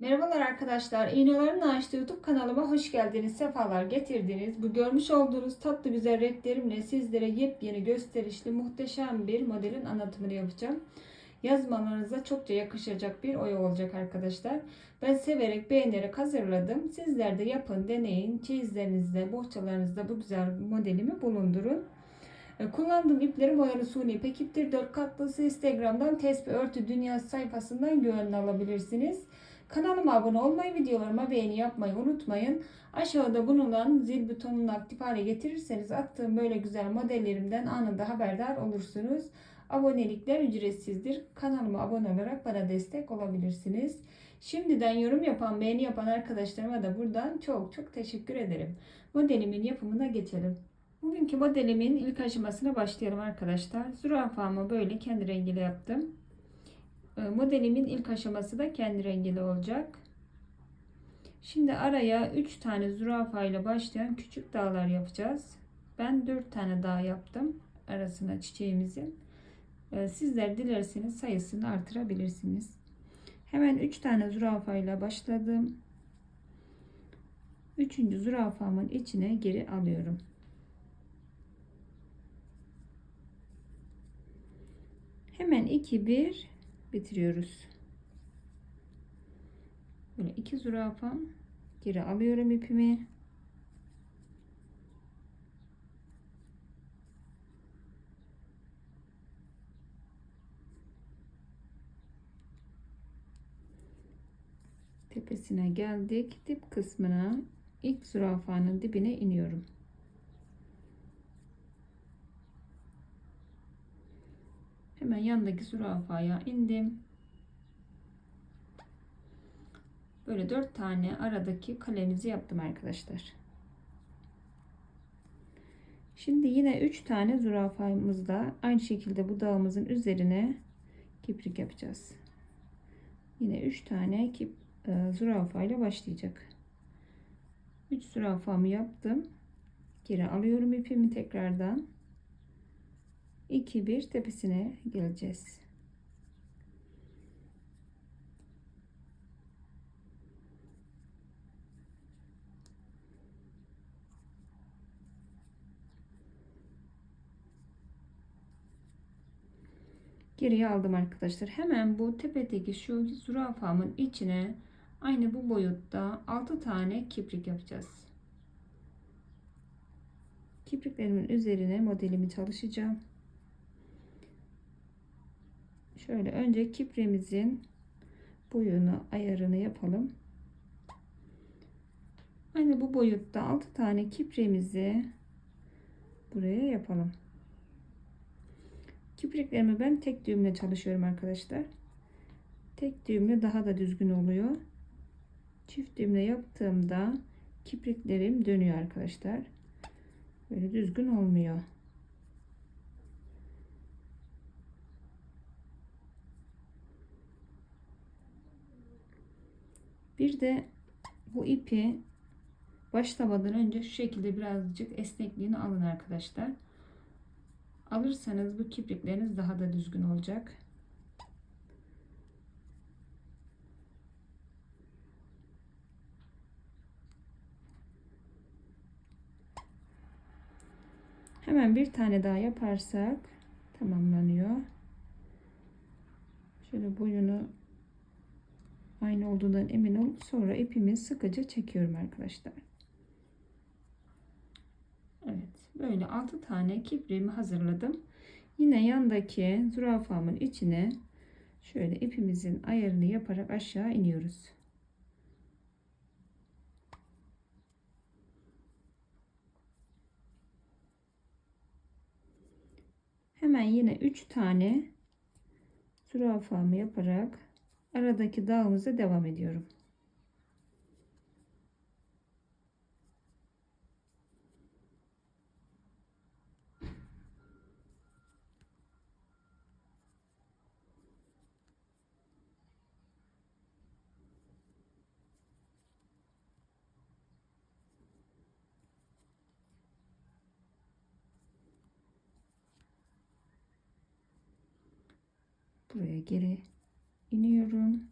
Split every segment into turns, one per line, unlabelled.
Merhabalar arkadaşlar. İğnelerin Açtığı YouTube kanalıma hoş geldiniz. Sefalar getirdiniz. Bu görmüş olduğunuz tatlı güzel renklerimle sizlere yepyeni gösterişli muhteşem bir modelin anlatımını yapacağım. Yazmalarınıza çokça yakışacak bir oya olacak arkadaşlar. Ben severek beğenerek hazırladım. Sizler de yapın, deneyin. Çeyizlerinizde, bohçalarınızda bu güzel modelimi bulundurun. E, Kullandığım iplerim oyalı suni ipek iptir. 4 katlısı Instagram'dan Tesbih Örtü Dünyası sayfasından güvenle alabilirsiniz. Kanalıma abone olmayı, videolarıma beğeni yapmayı unutmayın. Aşağıda bulunan zil butonunu aktif hale getirirseniz attığım böyle güzel modellerimden anında haberdar olursunuz. Abonelikler ücretsizdir. Kanalıma abone olarak bana destek olabilirsiniz. Şimdiden yorum yapan, beğeni yapan arkadaşlarıma da buradan çok çok teşekkür ederim. Modelimin yapımına geçelim. Bugünkü modelimin ilk aşamasına başlayalım arkadaşlar. Zürafamı böyle kendi rengiyle yaptım. Ee, Modelimin ilk aşaması da kendi rengiyle olacak. Şimdi araya 3 tane zürafa ile başlayan küçük dağlar yapacağız. Ben 4 tane dağ yaptım arasına çiçeğimizin. Ee, Sizler dilerseniz sayısını artırabilirsiniz. Hemen 3 tane zürafa ile başladım. 3. zürafamın içine geri alıyorum. Hemen 2 1 bitiriyoruz. Böyle iki zürafam geri alıyorum ipimi. Tepesine geldik. Dip kısmına ilk zürafanın dibine iniyorum. Hemen yandaki zürafaya indim. Böyle dört tane aradaki kalemizi yaptım arkadaşlar. Şimdi yine üç tane zürafamızda aynı şekilde bu dağımızın üzerine kiprik yapacağız. Yine üç tane kip, e, zürafa ile başlayacak. Üç zürafamı yaptım. Geri alıyorum ipimi tekrardan. 2 1 tepesine geleceğiz. Geriye aldım arkadaşlar. Hemen bu tepedeki şu zürafamın içine aynı bu boyutta 6 tane kiprik yapacağız. Kipriklerimin üzerine modelimi çalışacağım. Şöyle önce kipremizin boyunu ayarını yapalım. Aynı bu boyutta 6 tane kipremizi buraya yapalım. Kipriklerimi ben tek düğümle çalışıyorum arkadaşlar. Tek düğümle daha da düzgün oluyor. Çift düğümle yaptığımda kipriklerim dönüyor arkadaşlar. Böyle düzgün olmuyor. Bir de bu ipi başlamadan önce şu şekilde birazcık esnekliğini alın arkadaşlar. Alırsanız bu kiprikleriniz daha da düzgün olacak. Hemen bir tane daha yaparsak tamamlanıyor. Şöyle boyunu aynı olduğundan emin ol. Sonra ipimi sıkıca çekiyorum arkadaşlar. Evet. Böyle 6 tane kipriğimi hazırladım. Yine yandaki zürafamın içine şöyle ipimizin ayarını yaparak aşağı iniyoruz. Hemen yine 3 tane zürafamı yaparak aradaki dağımıza devam ediyorum. Buraya geri iniyorum.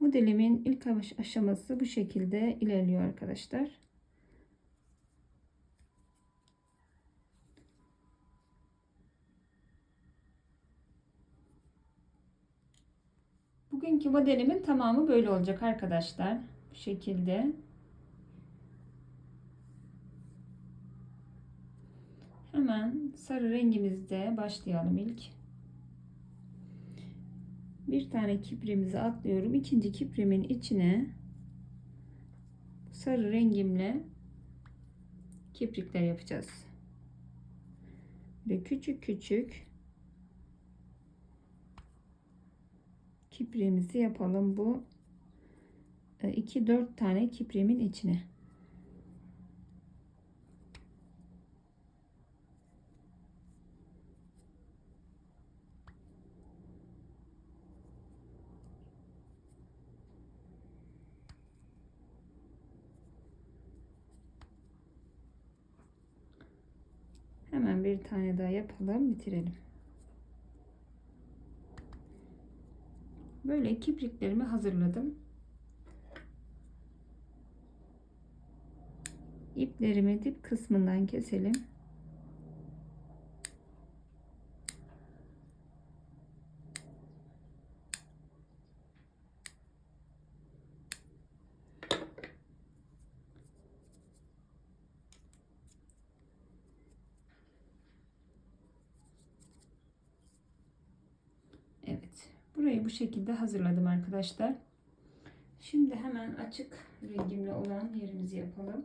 Modelimin ilk aşaması bu şekilde ilerliyor arkadaşlar. Bugünkü modelimin tamamı böyle olacak arkadaşlar. Bu şekilde. Hemen sarı rengimizde başlayalım ilk. Bir tane kiprimizi atlıyorum. İkinci kiprimin içine sarı rengimle kiprikler yapacağız. Ve küçük küçük kipriğimizi yapalım bu 2-4 tane kiprimin içine. Hemen bir tane daha yapalım, bitirelim. Böyle kipriklerimi hazırladım. İplerimi dip kısmından keselim. Evet. Burayı bu şekilde hazırladım arkadaşlar. Şimdi hemen açık rengimle olan yerimizi yapalım.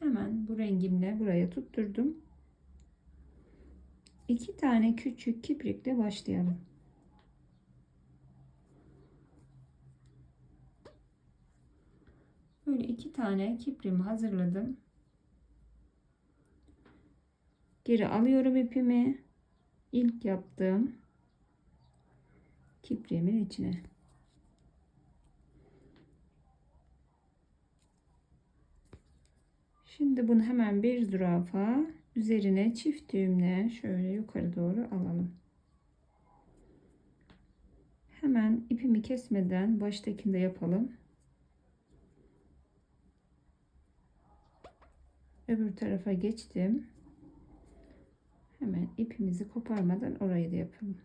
Hemen bu rengimle buraya tutturdum. İki tane küçük kiprikle başlayalım. Böyle iki tane kiprimi hazırladım. Geri alıyorum ipimi. İlk yaptığım kipriğimin içine. Şimdi bunu hemen bir zürafa üzerine çift düğümle şöyle yukarı doğru alalım. Hemen ipimi kesmeden baştakinde yapalım. Öbür tarafa geçtim. Hemen ipimizi koparmadan orayı da yapalım.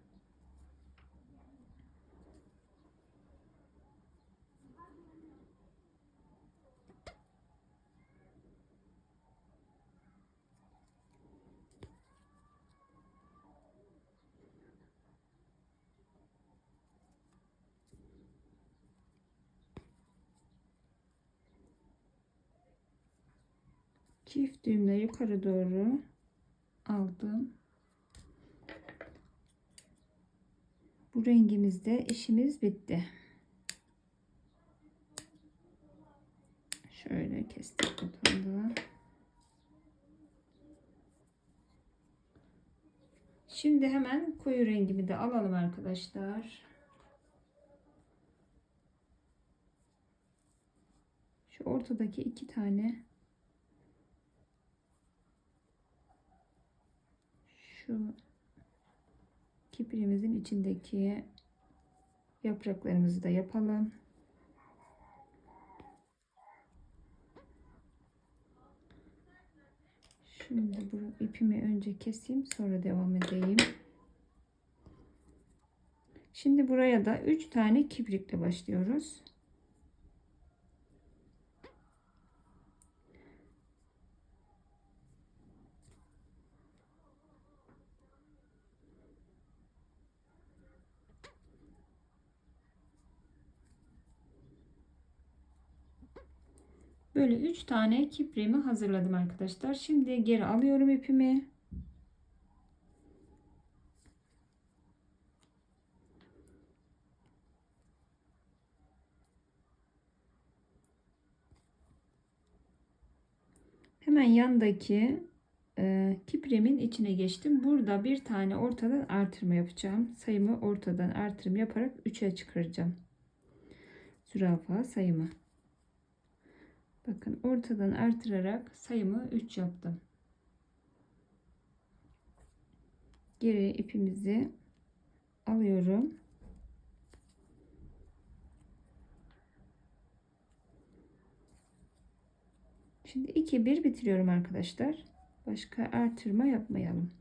Çift düğümle yukarı doğru aldım. Bu rengimizde işimiz bitti. Şöyle kestik buradan Şimdi hemen koyu rengimi de alalım arkadaşlar. Şu ortadaki iki tane şu kipriğimizin içindeki yapraklarımızı da yapalım. Şimdi bu ipimi önce keseyim sonra devam edeyim. Şimdi buraya da 3 tane kiprikle başlıyoruz. Böyle 3 tane kipriğimi hazırladım arkadaşlar. Şimdi geri alıyorum ipimi. Hemen yandaki e, kiprimin içine geçtim. Burada bir tane ortadan artırma yapacağım. Sayımı ortadan artırım yaparak 3'e çıkaracağım. Zürafa sayımı. Bakın ortadan artırarak sayımı 3 yaptım. Geri ipimizi alıyorum. Şimdi 2 1 bitiriyorum arkadaşlar. Başka artırma yapmayalım.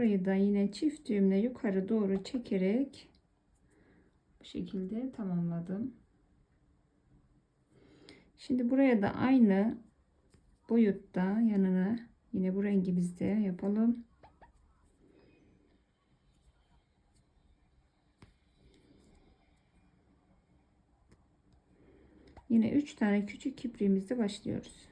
Burayı da yine çift düğümle yukarı doğru çekerek bu şekilde tamamladım. Şimdi buraya da aynı boyutta yanına yine bu rengimizde yapalım. Yine 3 tane küçük kipriğimizle başlıyoruz.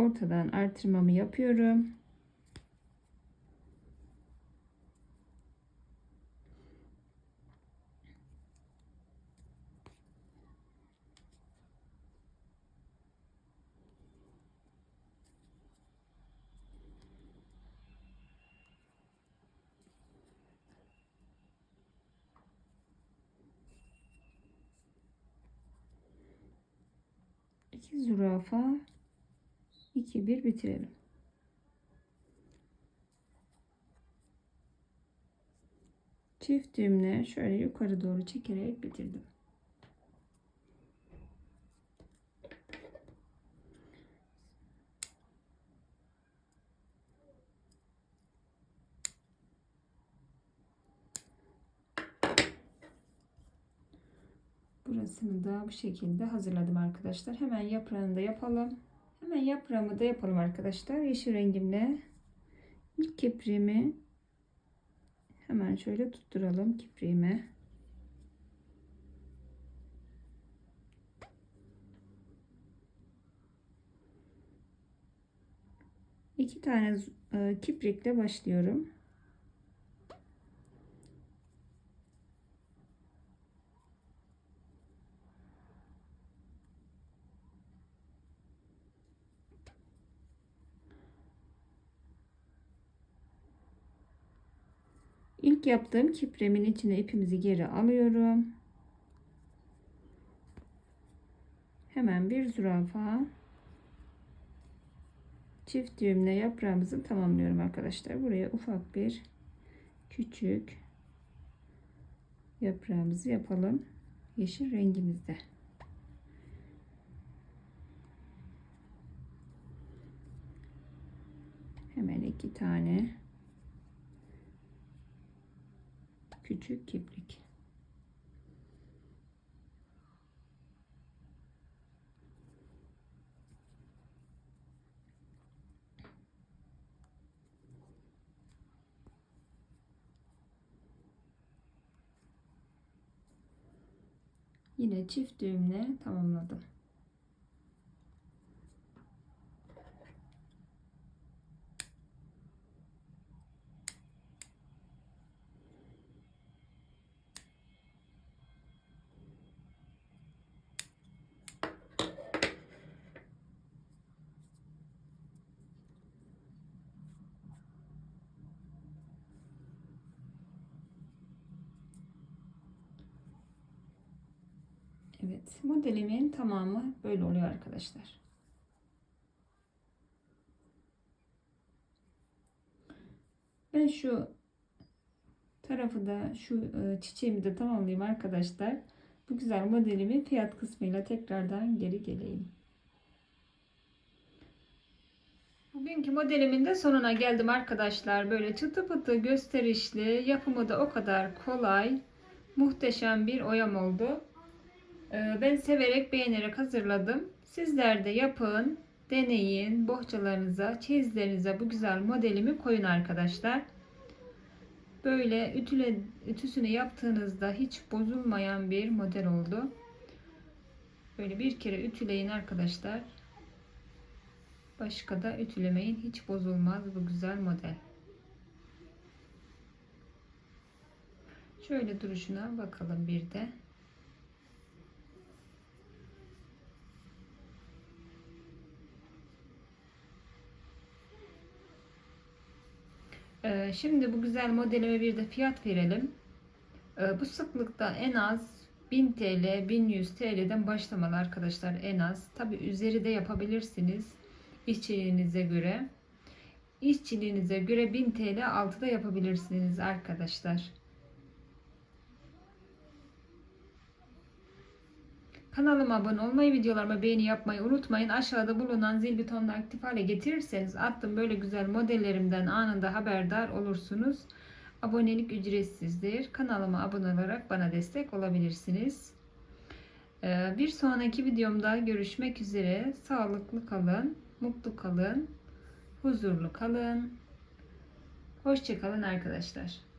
Ortadan artırmamı yapıyorum. iki zürafa 2 1 bitirelim. Çift düğümle şöyle yukarı doğru çekerek bitirdim. Burasını da bu şekilde hazırladım arkadaşlar. Hemen yaprağını da yapalım. Hemen yaprağımı da yapalım arkadaşlar. Yeşil rengimle ilk kipriğimi hemen şöyle tutturalım kipriğime. İki tane e, kiprikle başlıyorum. İlk yaptığım kipremin içine ipimizi geri alıyorum. Hemen bir zürafa çift düğümle yaprağımızı tamamlıyorum arkadaşlar. Buraya ufak bir küçük yaprağımızı yapalım. Yeşil rengimizde. Hemen iki tane küçük kibrik. Yine çift düğümle tamamladım. Evet modelimin tamamı böyle oluyor arkadaşlar. Ben şu tarafı da şu e, çiçeğimi de tamamlayayım arkadaşlar. Bu güzel modelimin fiyat kısmıyla tekrardan geri geleyim. Bugünkü modelimin de sonuna geldim arkadaşlar. Böyle çıtı pıtı gösterişli yapımı da o kadar kolay. Muhteşem bir oyam oldu. Ee, ben severek beğenerek hazırladım. Sizler de yapın, deneyin, bohçalarınıza, çeyizlerinize bu güzel modelimi koyun arkadaşlar. Böyle ütüle, ütüsünü yaptığınızda hiç bozulmayan bir model oldu. Böyle bir kere ütüleyin arkadaşlar. Başka da ütülemeyin. Hiç bozulmaz bu güzel model. Şöyle duruşuna bakalım bir de. Şimdi bu güzel modelime bir de fiyat verelim. Ee, Bu sıklıkta en az 1000 TL, 1100 TL'den başlamalı arkadaşlar en az. Tabi üzeri de yapabilirsiniz işçiliğinize göre. İşçiliğinize göre 1000 TL altıda yapabilirsiniz arkadaşlar. Kanalıma abone olmayı, videolarıma beğeni yapmayı unutmayın. Aşağıda bulunan zil butonunu aktif hale getirirseniz attığım böyle güzel modellerimden anında haberdar olursunuz. Abonelik ücretsizdir. Kanalıma abone olarak bana destek olabilirsiniz. Ee, Bir sonraki videomda görüşmek üzere. Sağlıklı kalın, mutlu kalın, huzurlu kalın. Hoşçakalın arkadaşlar.